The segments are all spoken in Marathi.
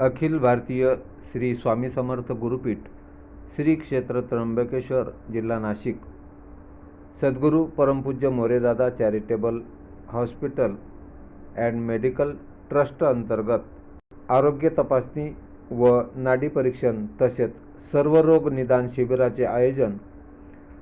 अखिल भारतीय श्री स्वामी समर्थ गुरुपीठ श्री क्षेत्र त्र्यंबकेश्वर जिल्हा नाशिक. सद्गुरू परमपूज्य Moredada charitable hospital and medical trust अंतर्गत आरोग्य तपासणी व नाडी परीक्षण तसेच सर्व रोग निदान शिबिराचे आयोजन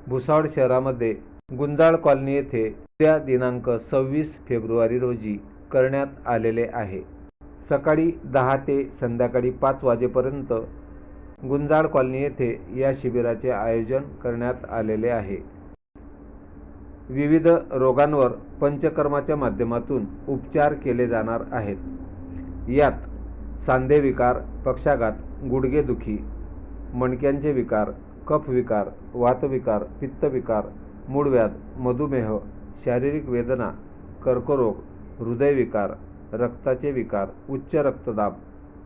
भुसावळ शहरामध्ये गुंजाळ कॉलनी येथे उद्या दिनांक सव्वीस फेब्रुवारी रोजी करण्यात आलेले आहे. सकाळी दहा ते संध्याकाळी पाच वाजेपर्यंत गुंजाळ कॉलनी येथे या शिबिराचे आयोजन करण्यात आलेले आहे. विविध रोगांवर पंचकर्माच्या माध्यमातून उपचार केले जाणार आहेत. यात सांधेविकार पक्षाघात गुडघेदुखी मणक्यांचे विकार कफविकार वातविकार पित्तविकार मूळव्याध मधुमेह शारीरिक वेदना कर्करोग हृदयविकार रक्ताचे विकार उच्च रक्तदाब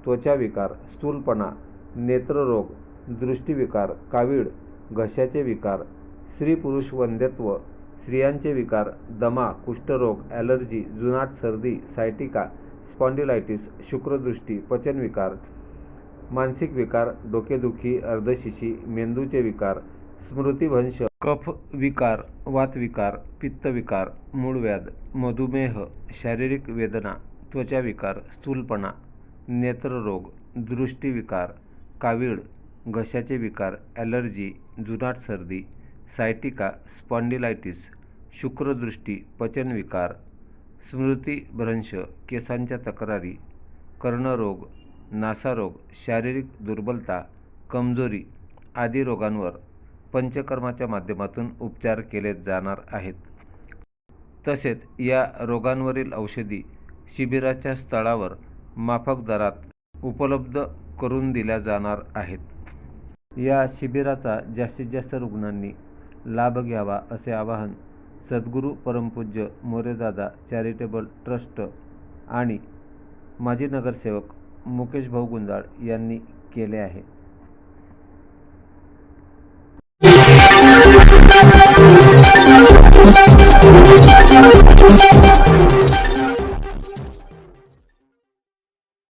त्वचा विकार स्थूलपणा नेत्ररोग दृष्टीविकार कावीळ घशाचे विकार स्त्री पुरुष वंध्यत्व स्त्रियांचे विकार दमा कुष्ठरोग ॲलर्जी जुनाट सर्दी सायटिका स्पॉन्डिलायटिस शुक्रदृष्टी पचनविकार मानसिक विकार डोकेदुखी अर्धशिशी मेंदूचे विकार स्मृतिभंश कफ विकार वातविकार पित्तविकार मूळव्याध मधुमेह शारीरिक वेदना त्वचाविकार स्थूलपणा नेत्ररोग दृष्टीविकार कावीळ घशाचे विकार ॲलर्जी जुनाट सर्दी सायटिका स्पॉन्डिलायटिस शुक्रदृष्टी पचनविकार स्मृतिभ्रंश केसांच्या तक्रारी कर्णरोग नासारोग शारीरिक दुर्बलता कमजोरी आदी रोगांवर पंचकर्माच्या माध्यमातून उपचार केले जाणार आहेत. तसेच या रोगांवरील औषधी शिबिराच्या स्थळावर माफक दरात उपलब्ध करून दिल्या जाणार आहेत. या शिबिराचा जास्तीत जास्त रुग्णांनी लाभ घ्यावा असे आवाहन सद्गुरू परमपूज्य मोरेदादा चॅरिटेबल ट्रस्ट आणि माजी नगरसेवक मुकेश भाऊ गुंजाळ यांनी केले आहे.